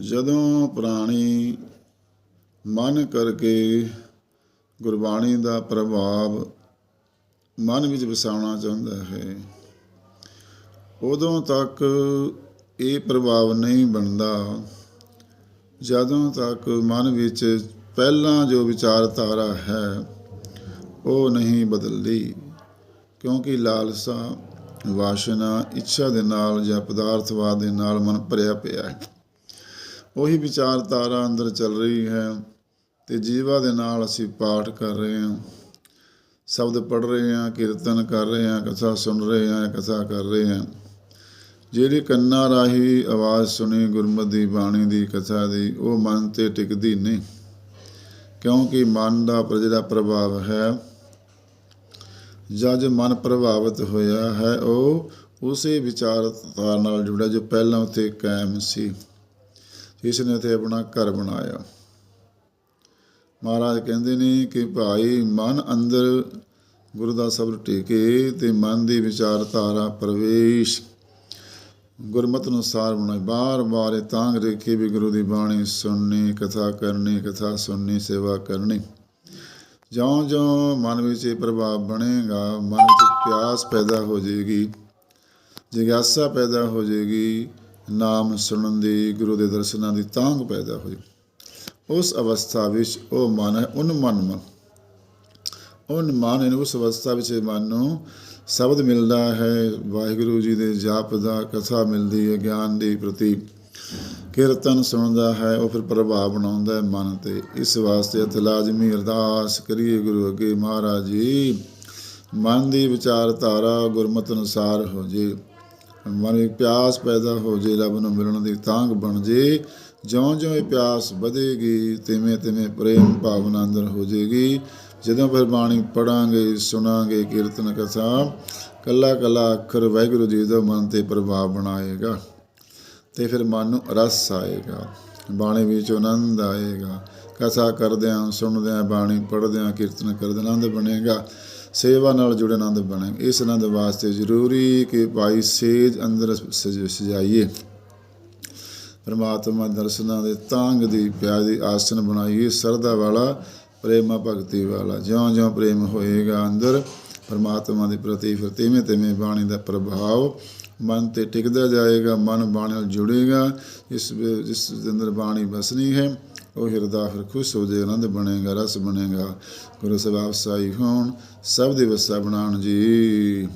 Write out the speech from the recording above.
ਜਦੋਂ ਪ੍ਰਾਣੀ ਮਨ ਕਰਕੇ ਗੁਰਬਾਣੀ ਦਾ ਪ੍ਰਭਾਵ ਮਨ ਵਿੱਚ ਵਸਾਉਣਾ ਚਾਹੁੰਦਾ ਹੈ, ਉਦੋਂ ਤੱਕ ਇਹ ਪ੍ਰਭਾਵ ਨਹੀਂ ਬਣਦਾ। ਜਦੋਂ ਤੱਕ ਮਨ ਵਿੱਚ ਪਹਿਲਾਂ ਜੋ ਵਿਚਾਰਧਾਰਾ ਹੈ, ਉਹ ਨਹੀਂ ਬਦਲਦੀ, ਕਿਉਂਕਿ ਲਾਲਸਾ, ਵਾਸ਼ਨਾ, ਇੱਛਾ ਦੇ ਨਾਲ ਜਾਂ ਪਦਾਰਥਵਾਦ ਦੇ ਨਾਲ ਮਨ ਭਰਿਆ ਪਿਆ ਹੈ। ਉਹੀ ਵਿਚਾਰਧਾਰਾ ਅੰਦਰ ਚੱਲ ਰਹੀ ਹੈ ਤੇ ਜੀਵਾ ਦੇ ਨਾਲ ਅਸੀਂ ਪਾਠ ਕਰ ਰਹੇ ਹਾਂ। ਸ਼ਬਦ ਪੜ ਰਹੇ ਹਾਂ, ਕੀਰਤਨ ਕਰ ਰਹੇ ਹਾਂ, ਕਥਾ ਸੁਣ ਰਹੇ ਹਾਂ, ਕਥਾ ਕਰ ਰਹੇ ਹਾਂ। ਜਿਹੜੀ ਕੰਨਾਂ ਰਾਹੀਂ ਆਵਾਜ਼ ਸੁਣੀ, ਗੁਰਮਤਿ ਦੀ ਬਾਣੀ ਦੀ, ਕਥਾ ਦੀ, ਉਹ ਮਨ ਤੇ ਟਿਕਦੀ ਨਹੀਂ। ਕਿਉਂਕਿ ਮਨ ਦਾ ਪਰ ਜਿਹੜਾ ਪ੍ਰਭਾਵ ਹੈ, ਜਦ ਮਨ ਪ੍ਰਭਾਵਿਤ ਹੋਇਆ ਹੈ, ਉਹ ਉਸੇ ਵਿਚਾਰਧਾਰਾ ਨਾਲ ਜੁੜਿਆ ਜੋ ਪਹਿਲਾਂ ਉੱਥੇ ਕਾਇਮ ਸੀ। ਇਸ ਨੇ ਤੇ ਆਪਣਾ ਘਰ ਬਣਾਇਆ? ਮਹਾਰਾਜ ਕਹਿੰਦੇ ਨੇ ਕਿ ਭਾਈ, ਮਨ ਅੰਦਰ ਗੁਰੂ ਦਾ ਸਬਰ ਟੇਕੇ ਤੇ ਮਨ ਦੀ ਵਿਚਾਰਧਾਰਾ ਪ੍ਰਵੇਸ਼। ਗੁਰਮਤ ਅਨੁਸਾਰ ਬਣਾਈ। ਬਾਰ ਬਾਰ ਇਹ ਤਾਂਗ ਰੇਖੇ ਵੀ ਗੁਰੂ ਦੀ ਬਾਣੀ ਸੁਣਨੀ, ਕਥਾ ਕਰਨੀ, ਕਥਾ ਸੁਣਨੀ, ਸੇਵਾ ਕਰਨੀ। ਜਿਉਂ ਜਿਉਂ ਮਨ ਵਿੱਚ ਇਹ ਪ੍ਰਭਾਵ ਬਣੇਗਾ, ਮਨ ਵਿੱਚ ਪਿਆਸ ਪੈਦਾ ਹੋ ਜਾਏਗੀ, ਜਿਗਿਆਸਾ ਪੈਦਾ ਹੋ ਜਾਏਗੀ ਨਾਮ ਸੁਣਨ ਦੀ, ਗੁਰੂ ਦੇ ਦਰਸ਼ਨਾਂ ਦੀ ਤਾਂਗ ਪੈਦਾ ਹੋਈ। ਉਸ ਅਵਸਥਾ ਵਿੱਚ ਉਹ ਮਨ ਹੈ, ਉਨ ਮਨ ਮਨ। ਉਨ ਮਨ ਉਸ ਅਵਸਥਾ ਵਿੱਚ ਮਨ ਨੂੰ ਸ਼ਬਦ ਮਿਲਦਾ ਹੈ, ਵਾਹਿਗੁਰੂ ਜੀ ਦੇ ਜਾਪ ਦਾ ਕਥਾ ਮਿਲਦੀ ਹੈ, ਗਿਆਨ ਦੀ ਪ੍ਰਤੀ ਕੀਰਤਨ ਸੁਣਦਾ ਹੈ, ਉਹ ਫਿਰ ਪ੍ਰਭਾਵ ਬਣਾਉਂਦਾ ਹੈ ਮਨ ਤੇ। ਇਸ ਵਾਸਤੇ ਅਤ ਲਾਜ਼ਮੀ ਅਰਦਾਸ ਕਰੀਏ ਗੁਰੂ ਅੱਗੇ ਮਹਾਰਾਜ ਜੀ, ਮਨ ਦੀ ਵਿਚਾਰਧਾਰਾ ਗੁਰਮਤ ਅਨੁਸਾਰ ਹੋ ਜੇ। ਮਨ ਪਿਆਸ ਪੈਦਾ ਹੋ ਜੇ, ਰੱਬ ਨੂੰ ਮਿਲਣ ਦੀ ਤਾਂਗ ਬਣ ਜੇ। ਜਿਉਂ-ਜਿਉਂ ਇਹ ਪਿਆਸ ਵਧੇਗੀ, ਤਿਵੇਂ ਤਿਵੇਂ ਪ੍ਰੇਮ ਭਾਵਨਾ ਅੰਦਰ ਹੋ ਜੇਗੀ। ਜਦੋਂ ਫਿਰ ਬਾਣੀ ਪੜਾਂਗੇ ਸੁਣਾਂਗੇ, ਕੀਰਤਨ ਕਥਾ ਕੱਲਾ ਕੱਲਾ ਅੱਖਰ ਵਾਹਿਗੁਰੂ ਜੀ ਦਾ ਮਨ ਤੇ ਪ੍ਰਭਾਵ ਬਣਾਏਗਾ ਤੇ ਫਿਰ ਮਨ ਨੂੰ ਰਸ ਆਏਗਾ, ਬਾਣੀ ਵਿੱਚ ਆਨੰਦ ਆਏਗਾ। ਕਥਾ ਕਰਦਿਆਂ, ਸੁਣਦਿਆਂ, ਬਾਣੀ ਪੜ੍ਹਦਿਆਂ, ਕੀਰਤਨ ਕਰਦਿਆਂ ਆਨੰਦ ਬਣੇਗਾ। ਸੇਵਾ ਨਾਲ ਜੁੜੇ ਆਨੰਦ ਬਣੇ। ਇਸ ਆਨੰਦ ਵਾਸਤੇ ਜ਼ਰੂਰੀ ਕਿ ਭਾਈ ਸੇਜ ਅੰਦਰ ਸਜ- ਸਜਾਈਏ। ਪਰਮਾਤਮਾ ਦਰਸ਼ਨਾਂ ਦੇ ਤਾਂਗ ਦੀ ਪਿਆਰ ਦੀ ਆਸਨ ਬਣਾਈਏ। ਸਰਦਾ ਵਾਲਾ, ਪ੍ਰੇਮਾ ਭਗਤੀ ਵਾਲਾ। ਜਿਉਂ ਜਿਉਂ ਪ੍ਰੇਮ ਹੋਏਗਾ ਅੰਦਰ, ਪਰਮਾਤਮਾ ਦੇ ਪ੍ਰਤੀ ਫਿਰ ਤਿਵੇਂ ਤਿਵੇਂ ਬਾਣੀ ਦਾ ਪ੍ਰਭਾਵ ਮਨ ਤੇ ਟਿਕਦਾ ਜਾਏਗਾ, ਮਨ ਬਾਣੀ ਨਾਲ ਜੁੜੇਗਾ। ਇਸ ਜਿਸ ਦੇ ਅੰਦਰ ਬਾਣੀ ਬਸਣੀ ਹੈ ਉਹ ਹਿਰਦਾ ਫਿਰ ਖੁਸ਼ ਹੋ ਜਾਏ ਆਨੰਦ ਬਣੇਗਾ, ਰਸ ਬਣੇਗਾ। ਗੁਰੂ ਸਾਹਿਬ ਸਾਈ ਹੋਣ, ਸਭ ਦੀ ਵਸਾ ਬਣਾਉਣ ਜੀ।